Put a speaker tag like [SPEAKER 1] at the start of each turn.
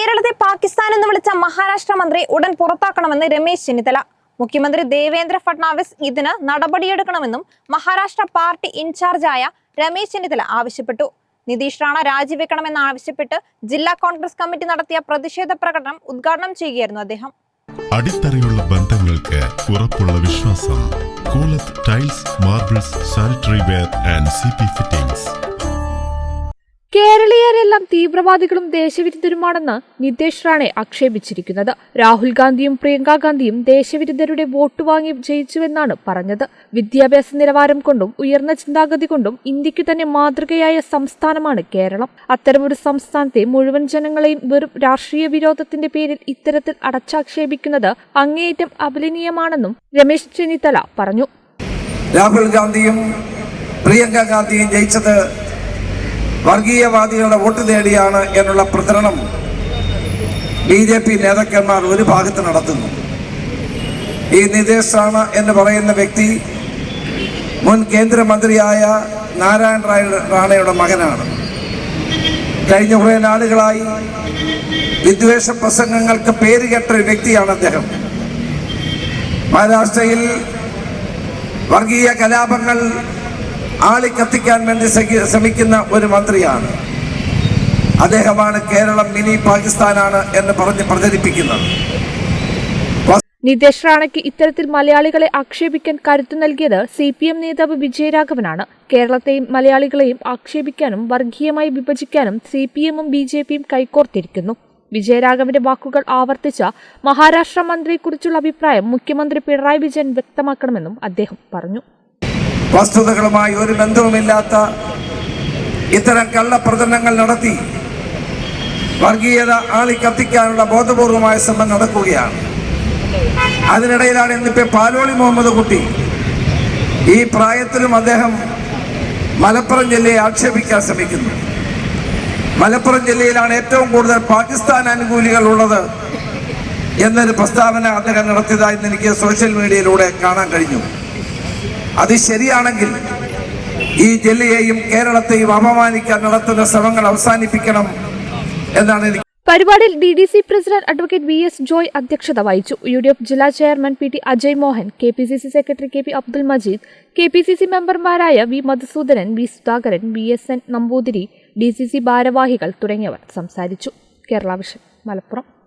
[SPEAKER 1] കേരളത്തെ പാകിസ്ഥാൻ എന്ന് വിളിച്ച മഹാരാഷ്ട്ര മന്ത്രി ഉടൻ പുറത്താക്കണമെന്ന് രമേശ് ചെന്നിത്തല. മുഖ്യമന്ത്രി ദേവേന്ദ്ര ഫട്നാവിസ് ഇതിന് നടപടിയെടുക്കണമെന്നും മഹാരാഷ്ട്ര പാർട്ടി ഇൻചാർജായ രമേശ് ചെന്നിത്തല ആവശ്യപ്പെട്ടു. നിതീഷ് റാണ രാജിവെക്കണമെന്നാവശ്യപ്പെട്ട് ജില്ലാ കോൺഗ്രസ് കമ്മിറ്റി നടത്തിയ പ്രതിഷേധ പ്രകടനം ഉദ്ഘാടനം ചെയ്യുകയായിരുന്നു അദ്ദേഹം.
[SPEAKER 2] അടിത്തറയുള്ള ബന്ധങ്ങൾക്ക് ഉറപ്പുള്ള വിശ്വാസം. Koolath tiles marbles sanitary ware and C fittings.
[SPEAKER 3] കേരളീയരെല്ലാം തീവ്രവാദികളും ദേശവിരുദ്ധരുമാണെന്ന് നിതേഷ് റാണെ ആക്ഷേപിച്ചിരിക്കുന്നത്. രാഹുൽ ഗാന്ധിയും പ്രിയങ്കാ ഗാന്ധിയും ദേശവിരുദ്ധരുടെ വോട്ട് വാങ്ങി ജയിച്ചുവെന്നാണ് പറഞ്ഞത്. വിദ്യാഭ്യാസ നിലവാരം കൊണ്ടും ഉയർന്ന ചിന്താഗതി കൊണ്ടും ഇന്ത്യയ്ക്ക് തന്നെ മാതൃകയായ സംസ്ഥാനമാണ് കേരളം. അത്തരമൊരു സംസ്ഥാനത്തെ മുഴുവൻ ജനങ്ങളെയും വെറും രാഷ്ട്രീയ വിരോധത്തിന്റെ പേരിൽ ഇത്തരത്തിൽ അടച്ചാക്ഷേപിക്കുന്നത് അങ്ങേയറ്റം അപലനീയമാണെന്നും രമേശ് ചെന്നിത്തല പറഞ്ഞു.
[SPEAKER 4] രാഹുൽ ഗാന്ധിയും പ്രിയങ്ക ഗാന്ധിയും ജയിച്ചത് വർഗീയവാദികളുടെ വോട്ട് നേടിയാണ് എന്നുള്ള പ്രചരണം ബി ജെ പി നേതാക്കന്മാർ ഒരു ഭാഗത്ത് നടത്തുന്നു. ഈ നിതേഷ് റാണ എന്ന് പറയുന്ന വ്യക്തി മുൻ കേന്ദ്രമന്ത്രിയായ നാരായണ റായ റാണയുടെ മകനാണ്. കഴിഞ്ഞ കുറേ നാളുകളായി വിദ്വേഷ പ്രസംഗങ്ങൾക്ക് പേര് കേട്ട ഒരു വ്യക്തിയാണ് അദ്ദേഹം. മഹാരാഷ്ട്രയിൽ വർഗീയ കലാപങ്ങൾ ആളിക്കത്തിക്കാൻ വേണ്ടി ശ്രമിക്കുന്ന ഒരു മന്ത്രിയാണ്. അദ്ദേഹമാണ് കേരളം മിനി പാകിസ്ഥാനാണ് എന്ന് പറഞ്ഞ് പ്രചരിപ്പിക്കുന്നത്.
[SPEAKER 3] നിതേഷ് റാണയ്ക്ക് ഇത്തരത്തിൽ മലയാളികളെ ആക്ഷേപിക്കാൻ കരുത്തു നൽകിയത് സി പി എം നേതാവ് വിജയരാഘവനാണ്. കേരളത്തെയും മലയാളികളെയും ആക്ഷേപിക്കാനും വർഗീയമായി വിഭജിക്കാനും സി പി എമ്മും ബി ജെ പിയും കൈകോർത്തിരിക്കുന്നു. വിജയരാഘവന്റെ വാക്കുകൾ ആവർത്തിച്ച മഹാരാഷ്ട്ര മന്ത്രിയെക്കുറിച്ചുള്ള അഭിപ്രായം മുഖ്യമന്ത്രി പിണറായി വിജയൻ വ്യക്തമാക്കണമെന്നും അദ്ദേഹം പറഞ്ഞു.
[SPEAKER 4] വസ്തുതകളുമായി ഒരു ബന്ധവുമില്ലാത്ത ഇത്തരം കള്ളപ്രചരണങ്ങൾ നടത്തി വർഗീയത ആളി കത്തിക്കാനുള്ള ബോധപൂർവമായ ശ്രമം നടക്കുകയാണ്. അതിനിടയിലാണ് ഇന്നിപ്പോ പാലോളി മുഹമ്മദ് കുട്ടി ഈ പ്രായത്തിലും അദ്ദേഹം മലപ്പുറം ജില്ലയെ ആക്ഷേപിക്കാൻ ശ്രമിക്കുന്നു. മലപ്പുറം ജില്ലയിലാണ് ഏറ്റവും കൂടുതൽ പാകിസ്ഥാൻ അനുകൂലികൾ ഉള്ളത് എന്നൊരു പ്രസ്താവന അദ്ദേഹം നടത്തിയതായി എനിക്ക് സോഷ്യൽ മീഡിയയിലൂടെ കാണാൻ കഴിഞ്ഞു. അത് ശരിയാണെങ്കിൽ ഈ ജില്ലയെയും കേരളത്തെയും അപമാനിക്കാൻ നടത്തുന്ന ശ്രമങ്ങൾ അവസാനിപ്പിക്കണം എന്നാണ് എനിക്ക്
[SPEAKER 3] പരിപാടിയിൽ D D C president advocate V S Joy അധ്യക്ഷത വഹിച്ചു. യു ഡി എഫ് ജില്ലാ chairman P T Ajay Mohan K P C C secretary K P Abdul Majeed K P C C മെമ്പർമാരായ V Madhusoodanan V Sudhakaran V S N Namboothiri D C C ഭാരവാഹികൾ തുടങ്ങിയവർ സംസാരിച്ചു. Kerala vision Malappuram.